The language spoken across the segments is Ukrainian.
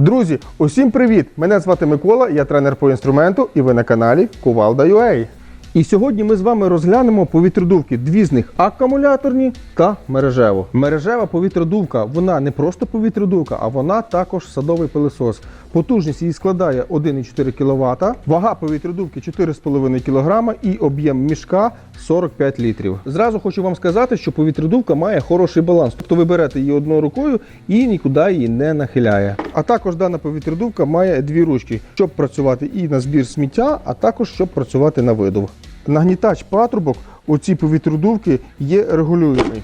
Друзі, усім привіт! Мене звати Микола, я тренер по інструменту, і ви на каналі Кувалда.ua. І сьогодні ми з вами розглянемо повітродувки. Дві з них акумуляторні та мережево. Мережева повітродувка, вона не просто повітродувка, а вона також садовий пилисос. Потужність її складає 1,4 кВт, вага повітродувки 4,5 кг і об'єм мішка 45 літрів. Зразу хочу вам сказати, що повітродувка має хороший баланс. Тобто ви берете її одною рукою і нікуди її не нахиляє. А також дана повітродувка має дві ручки, щоб працювати і на збір сміття, а також щоб працювати на видов. Нагнітач патрубок у цій повітродувки є регулюємий.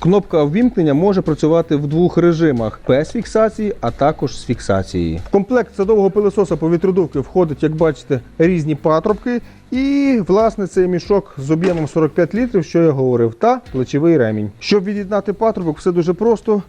Кнопка ввімкнення може працювати в двох режимах: без фіксації, а також з фіксацією. В комплект садового пилососа повітродувки входить, як бачите, різні патрубки і, власне, цей мішок з об'ємом 45 літрів, що я говорив, та плечовий ремінь. Щоб від'єднати патрубок, все дуже просто. В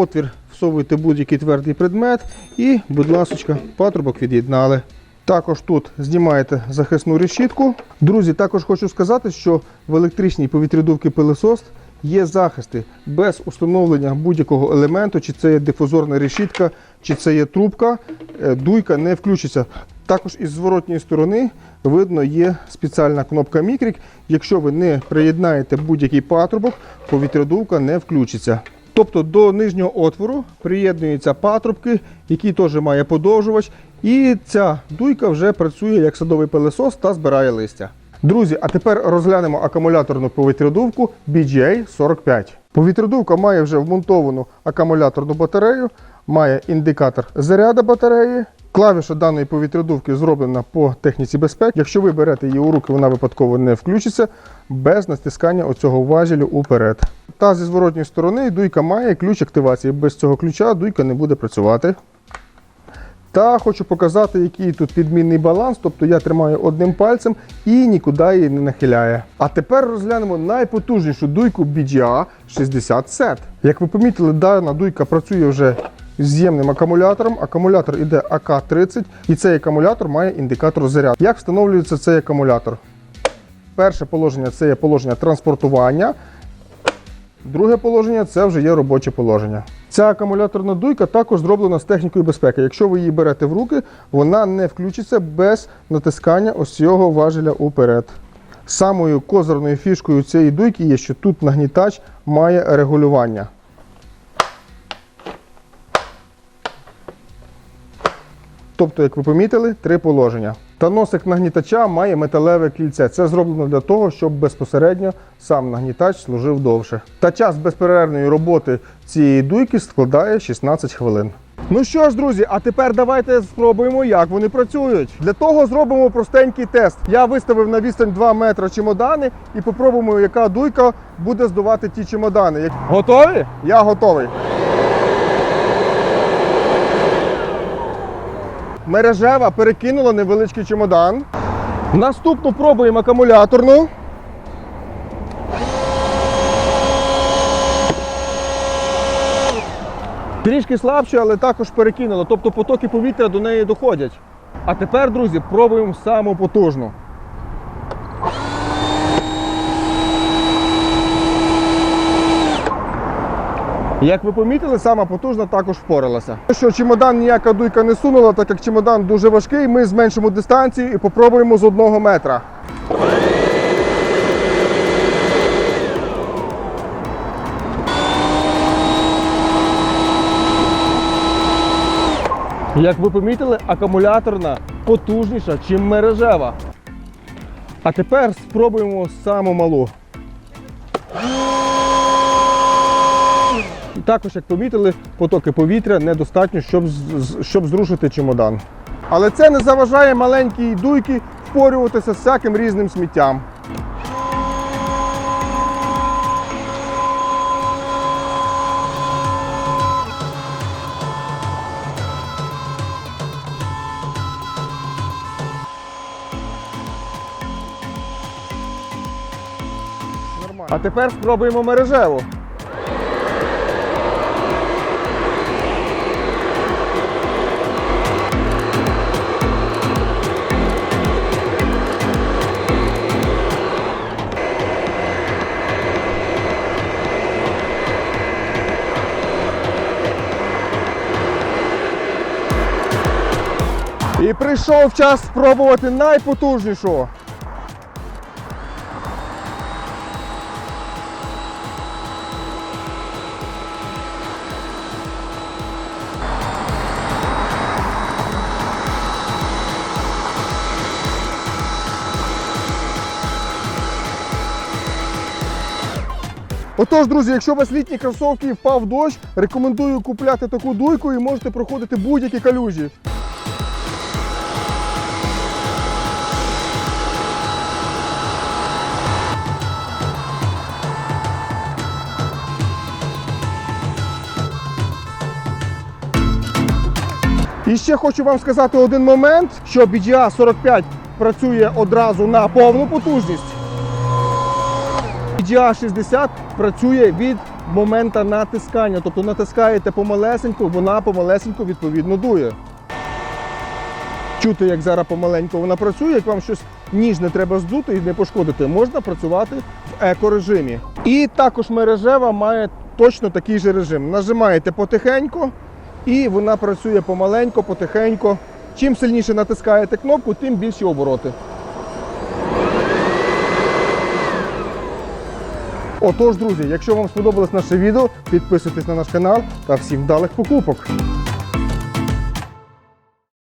отвір всовуєте будь-який твердий предмет і, будь ласка, патрубок від'єднали. Також тут знімаєте захисну решітку. Друзі, також хочу сказати, що в електричній повітрядувці пилосос є захисти без установлення будь-якого елементу, чи це є дифузорна решітка, чи це є трубка, е, дуйка не включиться. Також із зворотньої сторони видно є спеціальна кнопка мікрік. Якщо ви не приєднаєте будь-який патрубок, повітрядувка не включиться. Тобто до нижнього отвору приєднуються патрубки, який теж має подовжувач, і ця дуйка вже працює як садовий пилесос та збирає листя. Друзі, а тепер розглянемо акумуляторну повітрядувку BGA-45. Повітрядувка має вже вмонтовану акумуляторну батарею, має індикатор заряду батареї. Клавіша даної повітрядувки зроблена по техніці безпеки. Якщо ви берете її у руки, вона випадково не включиться без натискання оцього важелю уперед. Та зі зворотньої сторони дуйка має ключ активації. Без цього ключа дуйка не буде працювати. Та хочу показати, який тут підмінний баланс. Тобто я тримаю одним пальцем і нікуди її не нахиляє. А тепер розглянемо найпотужнішу дуйку BGA 60 set. Як ви помітили, дана дуйка працює вже з'ємним акумулятором. Акумулятор іде АК-30 і цей акумулятор має індикатор заряду. Як встановлюється цей акумулятор? Перше положення це є положення транспортування. Друге положення це вже є робоче положення. Ця акумуляторна дуйка також зроблена з технікою безпеки. Якщо ви її берете в руки, вона не включиться без натискання ось цього важеля уперед. Самою козирною фішкою цієї дуйки є, що тут нагнітач має регулювання. Тобто, як ви помітили, три положення. Та носик нагнітача має металеве кільце. Це зроблено для того, щоб безпосередньо сам нагнітач служив довше. Та час безперервної роботи цієї дуйки складає 16 хвилин. Ну що ж, друзі, а тепер давайте спробуємо, як вони працюють. Для того зробимо простенький тест. Я виставив на відстань 2 метри чемодани і попробуємо, яка дуйка буде здувати ті чемодани. Готові? Я готовий. Мережева перекинула невеличкий чемодан. Наступну пробуємо акумуляторну. Трішки слабше, але також перекинуло. Тобто потоки повітря до неї доходять. А тепер, друзі, пробуємо саму потужну. Як ви помітили, сама потужна також впоралася. Що чемодан ніяка дуйка не сунула, так як чемодан дуже важкий, ми зменшимо дистанцію і попробуємо з одного метра. Як ви помітили, акумуляторна потужніша, ніж мережева. А тепер спробуємо саму малу. Також, як помітили, потоки повітря недостатньо, щоб, щоб зрушити чемодан. Але це не заважає маленькій дуйки впорюватися з всяким різним сміттям. А тепер спробуємо мережеву. І прийшов час спробувати найпотужнішого. Отож, друзі, якщо у вас літні кросовки і впав дощ, рекомендую купляти таку дуйку і можете проходити будь-які калюжі. І ще хочу вам сказати один момент, що BGA 45 працює одразу на повну потужність. GA 60 працює від моменту натискання. Тобто натискаєте помалесеньку, вона помалесеньку відповідно дує. Чути, як зараз помаленьку вона працює, як вам щось ніжне треба здути і не пошкодити, можна працювати в еко-режимі. І також мережева має точно такий же режим. Нажимаєте потихеньку, і вона працює помаленько, потихеньку. Чим сильніше натискаєте кнопку, тим більші обороти. Отож, друзі, якщо вам сподобалось наше відео, підписуйтесь на наш канал та всім вдалих покупок.